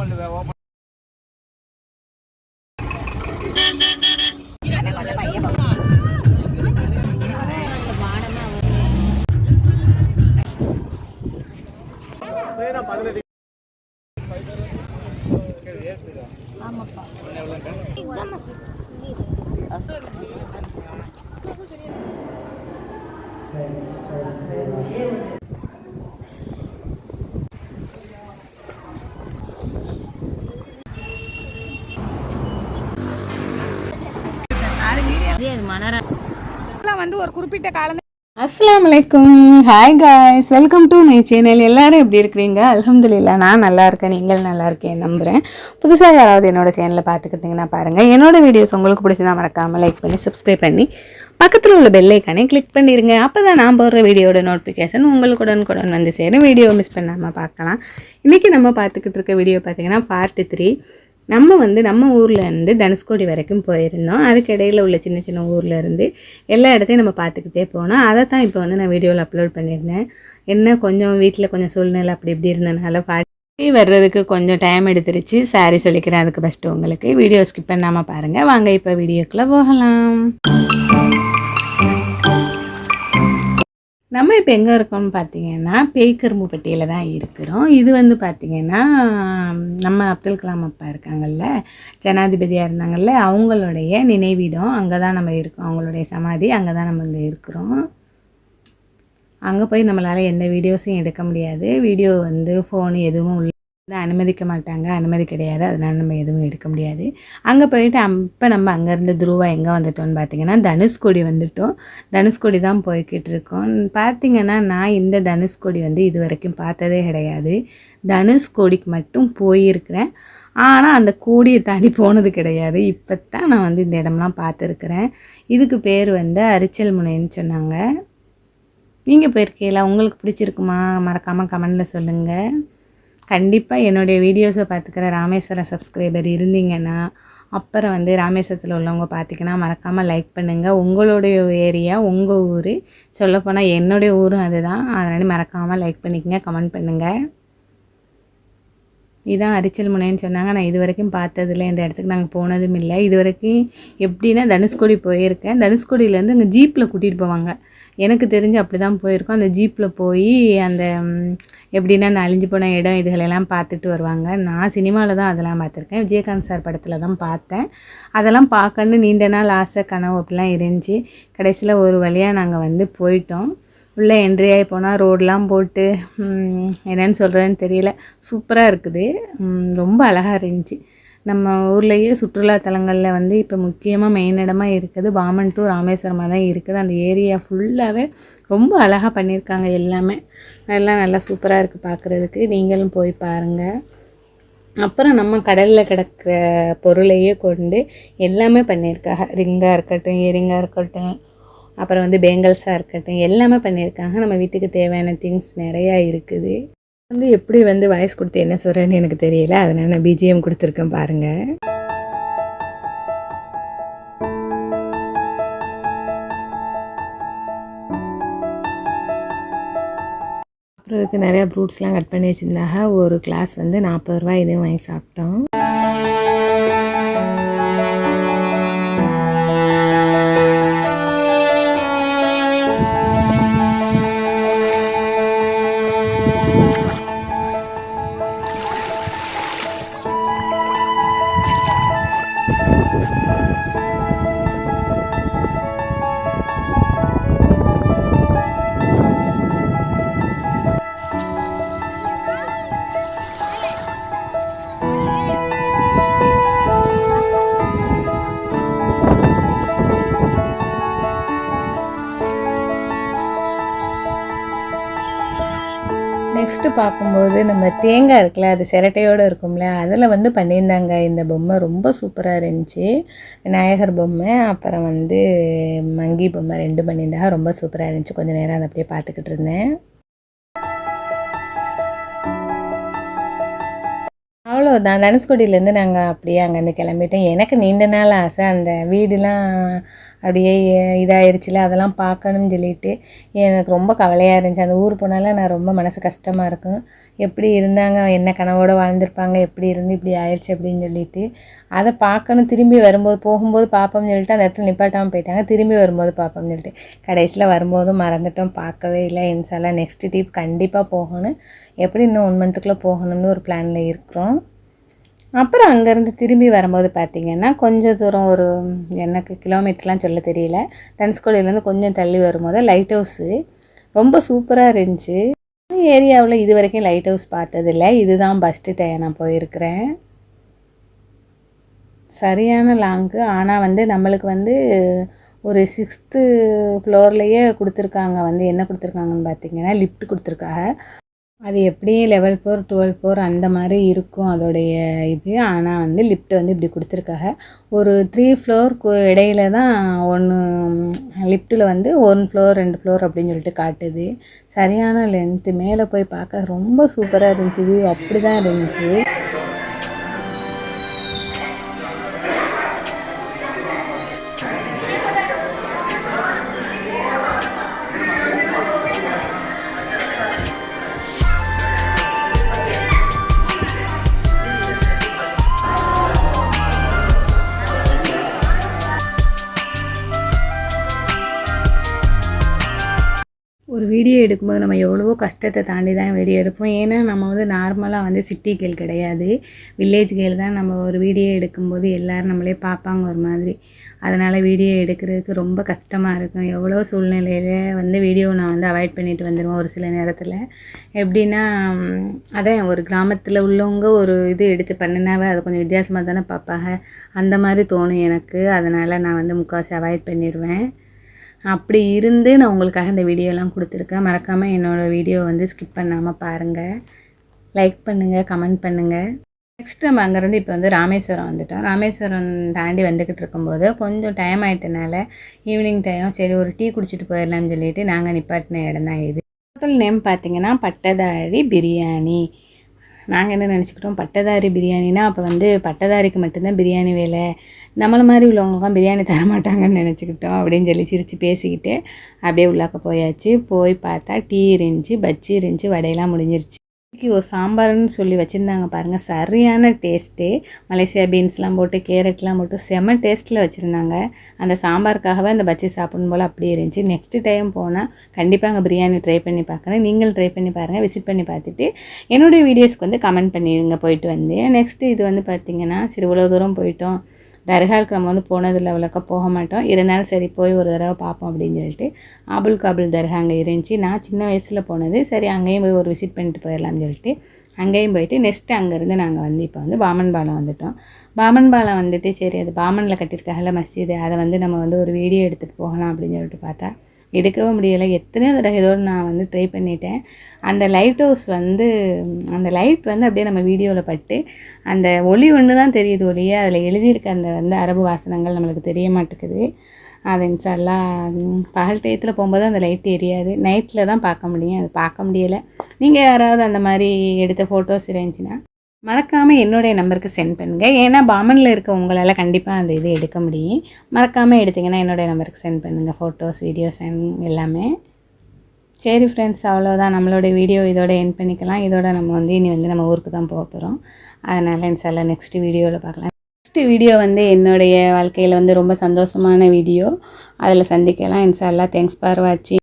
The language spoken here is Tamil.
ఓపెన్ ఓపెన్ ஆமாப்பா வந்து ஒரு குறிப்பிட்ட காலம் அஸ்ஸலாமு அலைக்கும். Hi guys welcome to my channel எல்லாரும் எப்படி இருக்கிறீங்க? அலமதுல்லா நான் நல்லா இருக்கேன். நீங்கள் நல்லா இருக்கேன் நம்புகிறேன் புதுசாக யாராவது என்னோட சேனலை பார்த்துக்கிட்டிங்கன்னா பாருங்கள் என்னோடய வீடியோஸ் உங்களுக்கு பிடிச்சதா மறக்காமல் லைக் பண்ணி சப்ஸ்கிரைப் பண்ணி பக்கத்தில் உள்ள பெல்லைக்கானே கிளிக் பண்ணிடுங்க அப்போ தான் நான் போடுற வீடியோட நோட்டிஃபிகேஷன் உங்களுக்கு உடனுக்குடன் வந்து சேரும். வீடியோ மிஸ் பண்ணாமல் பார்க்கலாம். இன்றைக்கி நம்ம பார்த்துக்கிட்டு இருக்க வீடியோ பார்த்தீங்கன்னா பார்ட் த்ரீ நம்ம வந்து நம்ம ஊரில் இருந்து தனுஷ்கோடி வரைக்கும் போயிருந்தோம். அதுக்கு இடையில் உள்ள சின்ன சின்ன ஊரில் இருந்து எல்லா இடத்தையும் நம்ம பார்த்துக்கிட்டே போனோம். அதை தான் இப்போ வந்து நான் வீடியோவில் அப்லோட் பண்ணியிருந்தேன். என்ன கொஞ்சம் வீட்டில் கொஞ்சம் சூழ்நிலை அப்படி இப்படி இருந்ததுனால பாட்டி வர்றதுக்கு கொஞ்சம் டைம் எடுத்துருச்சு. சாரி சொல்லிக்கிறேன். அதுக்கு பெஸ்ட்டு உங்களுக்கு. வீடியோ ஸ்கிப் பண்ணாமல் பாருங்கள் வாங்க இப்போ வீடியோக்குள்ளே போகலாம். நம்ம இப்போ எங்கே இருக்கோம்னு பார்த்தீங்கன்னா பேய்கரும்புப்பட்டியில் தான் இருக்கிறோம். இது வந்து பார்த்திங்கன்னா நம்ம அப்துல் கலாம் அப்பா இருக்காங்கல்ல ஜனாதிபதியாக இருந்தாங்கல்ல அவங்களுடைய நினைவிடம் அங்கே தான் நம்ம இருக்கோம். அவங்களுடைய சமாதி அங்கே தான் நம்ம இங்கே இருக்கிறோம். அங்கே போய் நம்மளால் எந்த வீடியோஸையும் எடுக்க முடியாது. வீடியோ வந்து ஃபோன் எதுவும் உள்ள வந்து அனுமதிக்க மாட்டாங்க. அனுமதி கிடையாது. அதனால் நம்ம எதுவும் எடுக்க முடியாது. அங்கே போயிட்டு அப்போ நம்ம அங்கேருந்து துருவா எங்கே வந்துட்டோம்னு பார்த்தீங்கன்னா தனுஷ்கோடி வந்துட்டோம். தனுஷ்கோடி தான் போய்கிட்டு இருக்கோம். பார்த்திங்கன்னா நான் இந்த தனுஷ்கோடி வந்து இது வரைக்கும் பார்த்ததே கிடையாது. தனுஷ்கோடிக்கு மட்டும் போயிருக்கிறேன். ஆனால் அந்த கோடியை தாண்டி போனது கிடையாது. இப்போ தான் நான் வந்து இந்த இடம்லாம் பார்த்துருக்குறேன். இதுக்கு பேர் வந்து அரிச்சல் முனைன்னு சொன்னாங்க. நீங்கள் போயிருக்கீங்களா? உங்களுக்கு பிடிச்சிருக்குமா? மறக்காமல் கமெண்டில் சொல்லுங்கள் கண்டிப்பாக என்னுடைய வீடியோஸை பார்த்துக்கிற ராமேஸ்வரம் சப்ஸ்கிரைபர் இருந்தீங்கன்னா அப்புறம் வந்து ராமேஸ்வரத்தில் உள்ளவங்க பார்த்தீங்கன்னா மறக்காமல் லைக் பண்ணுங்கள் உங்களுடைய ஏரியா உங்கள் ஊர் சொல்லப்போனால் என்னுடைய ஊரும் அதுதான். அதனால் மறக்காமல் லைக் பண்ணிக்கங்க கமெண்ட் பண்ணுங்கள் இதுதான் அரிச்சல் முனைன்னு சொன்னாங்க. நான் இது வரைக்கும் பார்த்ததில்ல. இந்த இடத்துக்கு நாங்கள் போனதும் இல்லை. இது வரைக்கும் எப்படின்னா தனுஷ்கோடி போயிருக்கேன். தனுஷ்கோடியிலேருந்து அங்கே ஜீப்பில் கூட்டிகிட்டு போவாங்க. எனக்கு தெரிஞ்சு அப்படி தான் போயிருக்கோம். அந்த ஜீப்பில் போய் அந்த எப்படின்னா அந்த அழிஞ்சு போன இடம் இதுகளெல்லாம் பார்த்துட்டு வருவாங்க. நான் சினிமாவில் தான் அதெல்லாம் பார்த்துருக்கேன். விஜயகாந்த் சார் படத்தில் தான் பார்த்தேன். அதெல்லாம் பார்க்கணுன்னு நீண்ட நாள் ஆசை கனவு அப்படிலாம் இருந்துச்சு. கடைசியில் ஒரு வழியாக நாங்கள் வந்து போயிட்டோம். உள்ளே என்ட்ரி ஆகி போனால் ரோடெலாம் போட்டு என்னன்னு சொல்கிறதுன்னு தெரியல. சூப்பராக இருக்குது. ரொம்ப அழகாக இருந்துச்சு. நம்ம ஊர்லேயே சுற்றுலாத்தலங்களில் வந்து இப்போ முக்கியமாக மெயின் இடமா இருக்குது. பாமன் டு ராமேஸ்வரமாக தான் இருக்குது. அந்த ஏரியா ஃபுல்லாகவே ரொம்ப அழகாக பண்ணியிருக்காங்க எல்லாமே. எல்லாம் நல்லா சூப்பராக இருக்குது பார்க்குறதுக்கு நீங்களும் போய் பாருங்கள் அப்புறம் நம்ம கடலில் கிடக்கிற பொருளையே கொண்டு எல்லாமே பண்ணியிருக்காங்க. ரிங்காக இருக்கட்டும் இயரிங்காக இருக்கட்டும் அப்புறம் வந்து பேங்கிள்ஸாக இருக்கட்டும் எல்லாமே பண்ணியிருக்காங்க. நம்ம வீட்டுக்கு தேவையான திங்ஸ் நிறையா இருக்குது. வந்து எப்படி வந்து வாய்ஸ் கொடுத்து என்ன சொல்கிறேன்னு எனக்கு தெரியல. அதனால் நான் பிஜிஎம் கொடுத்துருக்கேன் பாருங்கள் அப்புறம் இதுக்கு நிறையா ஃப்ரூட்ஸ்லாம் கட் பண்ணி வச்சுருந்தாங்க. ஒரு கிளாஸ் வந்து நாற்பது ரூபாய் இதையும் வாங்கி சாப்பிட்டோம். நெக்ஸ்ட்டு பார்க்கும்போது நம்ம தேங்காய் இருக்குல்ல அது சிரட்டையோடு இருக்கும்ல அதில் வந்து பண்ணியிருந்தாங்க. இந்த பொம்மை ரொம்ப சூப்பராக இருந்துச்சு. விநாயகர் பொம்மை அப்புறம் வந்து மங்கி பொம்மை ரெண்டு பண்ணியிருந்தாங்க. ரொம்ப சூப்பராக இருந்துச்சு. கொஞ்சம் நேரம் அதை அப்படியே பார்த்துக்கிட்டு இருந்தேன். அவ்வளோதான் தனுஷ்கோடியிலேருந்து நாங்கள் அப்படியே அங்கேருந்து கிளம்பிட்டோம். எனக்கு நீண்ட நாள் ஆசை. அந்த வீடுலாம் அப்படியே இதாகிருச்சுல அதெல்லாம் பார்க்கணும்னு சொல்லிட்டு. எனக்கு ரொம்ப கவலையாக இருந்துச்சு. அந்த ஊர் போனாலும் நான் ரொம்ப மனசு கஷ்டமாக இருக்கும். எப்படி இருந்தாங்க? என்ன கனவோடு வாழ்ந்திருப்பாங்க? எப்படி இருந்து இப்படி ஆயிடுச்சு அப்படின்னு சொல்லிட்டு. அதை பார்க்கணும். திரும்பி வரும்போது போகும்போது பார்ப்போம்னு சொல்லிட்டு அந்த இடத்துல நிப்பாட்டாமல் போயிட்டாங்க. திரும்பி வரும்போது பார்ப்போம்னு சொல்லிட்டு. கடைசியில் வரும்போதும் மறந்துட்டோம். பார்க்கவே இல்லை. இன்ஷால்லாம் நெக்ஸ்ட் ட்ரிப் கண்டிப்பாக போகணும். எப்படி இன்னும் ஒன் மந்த்துக்குள்ளே போகணும்னு ஒரு பிளானில் இருக்கிறோம். அப்புறம் அங்கேருந்து திரும்பி வரும்போது பார்த்திங்கன்னா கொஞ்சம் தூரம் ஒரு எனக்கு கிலோமீட்டர்லாம் சொல்ல தெரியல. தனுஷ்கோடியிலேருந்து கொஞ்சம் தள்ளி வரும்போது லைட் ஹவுஸு ரொம்ப சூப்பராக இருந்துச்சு. ஏரியாவில் இது வரைக்கும் லைட் ஹவுஸ் பார்த்ததில்ல. இதுதான் ஃபஸ்ட்டு டைம் நான் போயிருக்கிறேன். சரியான லாங்கு ஆனால் வந்து நம்மளுக்கு வந்து ஒரு சிக்ஸ்த்து ஃப்ளோர்லேயே கொடுத்துருக்காங்க. வந்து என்ன கொடுத்துருக்காங்கன்னு பார்த்தீங்கன்னா லிஃப்ட் கொடுத்துருக்காங்க. அது எப்படியும் லெவல் ஃபோர் டுவெல் ஃபோர் அந்த மாதிரி இருக்கும் அதோடைய இது. ஆனால் வந்து லிஃப்ட் வந்து இப்படி கொடுத்துருக்காங்க. ஒரு த்ரீ ஃப்ளோர் இடையில தான் ஒன்று லிஃப்ட்டில் வந்து ஒன் ஃப்ளோர் ரெண்டு ஃப்ளோர் அப்படின்னு சொல்லிட்டு காட்டுது. சரியான லென்த்து மேலே போய் பார்க்க ரொம்ப சூப்பராக இருந்துச்சு. வியூ அப்படி தான் இருந்துச்சு. ஒரு வீடியோ எடுக்கும்போது நம்ம எவ்வளவோ கஷ்டத்தை தாண்டி தான் வீடியோ எடுப்போம். ஏன்னா நம்ம வந்து நார்மலாக வந்து சிட்டி கேள் கிடையாது. வில்லேஜ் கேள் தான் நம்ம ஒரு வீடியோ எடுக்கும்போது எல்லோரும் நம்மளே பார்ப்பாங்க ஒரு மாதிரி. அதனால் வீடியோ எடுக்கிறதுக்கு ரொம்ப கஷ்டமாக இருக்கும். எவ்வளோ சூழ்நிலையில் வந்து வீடியோ நான் வந்து அவாய்ட் பண்ணிட்டு வந்துடுவேன் ஒரு சில நேரத்தில். எப்படின்னா அதான் ஒரு கிராமத்தில் உள்ளவங்க ஒரு இது எடுத்து பண்ணினாவே அது கொஞ்சம் வித்தியாசமாக தானே பார்ப்பாங்க. அந்த மாதிரி தோணும் எனக்கு. அதனால் நான் வந்து முக்கால்வாசி அவாய்ட் பண்ணிடுவேன் அப்படி இருந்து நான் உங்களுக்காக இந்த வீடியோலாம் கொடுத்துருக்கேன். மறக்காமல் என்னோடய வீடியோ வந்து ஸ்கிப் பண்ணாமல் பாருங்கள் லைக் பண்ணுங்கள் கமெண்ட் பண்ணுங்கள் நெக்ஸ்ட் நம்ம அங்கேருந்து இப்போ வந்து ராமேஸ்வரம் வந்துட்டோம். ராமேஸ்வரம் தாண்டி வந்துக்கிட்டு இருக்கும்போது கொஞ்சம் டைம் ஆகிட்டனால ஈவினிங் டைம் சரி ஒரு டீ குடிச்சிட்டு போயிடலாம்னு சொல்லிட்டு நாங்கள் நிப்பாட்டின இடம் தான் இது. ஹோட்டல் நேம் பார்த்தீங்கன்னா பட்டதாரி பிரியாணி. நாங்கள் என்ன நினச்சிக்கிட்டோம்? பட்டதாரி பிரியாணினா அப்போ வந்து பட்டதாரிக்கு மட்டும்தான் பிரியாணி வேலை. நம்மளை மாதிரி உள்ளவங்களுக்கும் பிரியாணி தர மாட்டாங்கன்னு நினச்சிக்கிட்டோம் அப்படின்னு சொல்லி சிரித்து பேசிக்கிட்டு அப்படியே உள்ளாக்க போயாச்சு. போய் பார்த்தா டீ இருந்துச்சு பஜ்ஜி இருந்துச்சு வடையெல்லாம் முடிஞ்சிருச்சு. ஒரு சாம்பார்னு சொல்லி வச்சுருந்தாங்க பாருங்கள் சரியான டேஸ்ட்டு மலேசியா பீன்ஸ்லாம் போட்டு கேரட்லாம் போட்டு செம்ம டேஸ்ட்டில் வச்சுருந்தாங்க. அந்த சாம்பாருக்காகவே அந்த பச்சி சாப்பிடும் போல் அப்படியே இருந்துச்சு. நெக்ஸ்ட்டு டைம் போனால் கண்டிப்பாக அங்கே பிரியாணி ட்ரை பண்ணி பார்க்கணும் நீங்கள் ட்ரை பண்ணி பாருங்கள் விசிட் பண்ணி பார்த்துட்டு என்னுடைய வீடியோஸ்க்கு வந்து கமெண்ட் பண்ணிடுங்க. போயிட்டு வந்து. நெக்ஸ்ட்டு இது வந்து பார்த்திங்கன்னா சரி இவ்வளோ தூரம் போயிட்டோம். தர்காவுக்கு நம்ம வந்து போனதில் அவ்வளோக்கா போக மாட்டோம். இருந்தாலும் சரி போய் ஒரு தடவை பார்ப்போம் அப்படின்னு சொல்லிட்டு ஆபுல் காபுல் தர்கா அங்கே இருந்துச்சு. நான் சின்ன வயசில் போனது. சரி அங்கேயும் போய் ஒரு விசிட் பண்ணிட்டு போயிடலாம்னு சொல்லிட்டு அங்கேயும் போயிட்டு நெக்ஸ்ட்டு அங்கேருந்து நாங்கள் வந்து இப்போ வந்து பாமன் பாலம் வந்துட்டோம். பாமன் பாலம் வந்துட்டு சரி அது பாமனில் கட்டியிருக்காங்கல்ல மஸ்ஜிது அதை வந்து நம்ம வந்து ஒரு வீடியோ எடுத்துகிட்டு போகலாம் அப்படின்னு சொல்லிட்டு பார்த்தா எடுக்கவும் முடியலை. எத்தனையோ தடவை இதோடு நான் வந்து ட்ரை பண்ணிட்டேன். அந்த லைட் ஹவுஸ் வந்து அந்த லைட் வந்து அப்படியே நம்ம வீடியோவில் பட்டு அந்த ஒளி ஒன்று தான் தெரியுது ஒளியே அதில் எழுதியிருக்க அந்த வந்து அரபு வாசனங்கள் நம்மளுக்கு தெரிய மாட்டேங்குது. அது இன்ஷால்லாம் பகல் டயத்தில் போகும்போது அந்த லைட் எரியாது. நைட்டில் தான் பார்க்க முடியும். அது பார்க்க முடியலை. நீங்கள் யாராவது அந்த மாதிரி எடுத்த ஃபோட்டோஸ் இருந்துச்சுன்னா மறக்காமல் என்னுடைய நம்பருக்கு சென்ட் பண்ணுங்கள் ஏன்னா பாமனில் இருக்க உங்களால் கண்டிப்பாக அந்த இது எடுக்க முடியும். மறக்காமல் எடுத்திங்கன்னா என்னுடைய நம்பருக்கு சென்ட் பண்ணுங்கள் ஃபோட்டோஸ் வீடியோஸ் எல்லாமே. சரி ஃப்ரெண்ட்ஸ் அவ்வளோதான் நம்மளோட வீடியோ இதோட என் பண்ணிக்கலாம். இதோட நம்ம வந்து இனி வந்து நம்ம ஊருக்கு தான் போக போகிறோம் அதனால் இன்ஷால்லாம் நெக்ஸ்ட் வீடியோவில் பார்க்கலாம். நெக்ஸ்ட் வீடியோ வந்து என்னுடைய வாழ்க்கையில் வந்து ரொம்ப சந்தோஷமான வீடியோ அதில் சந்திக்கலாம். இன்ஷால்லா தேங்க்ஸ் ஃபார் வாட்சிங்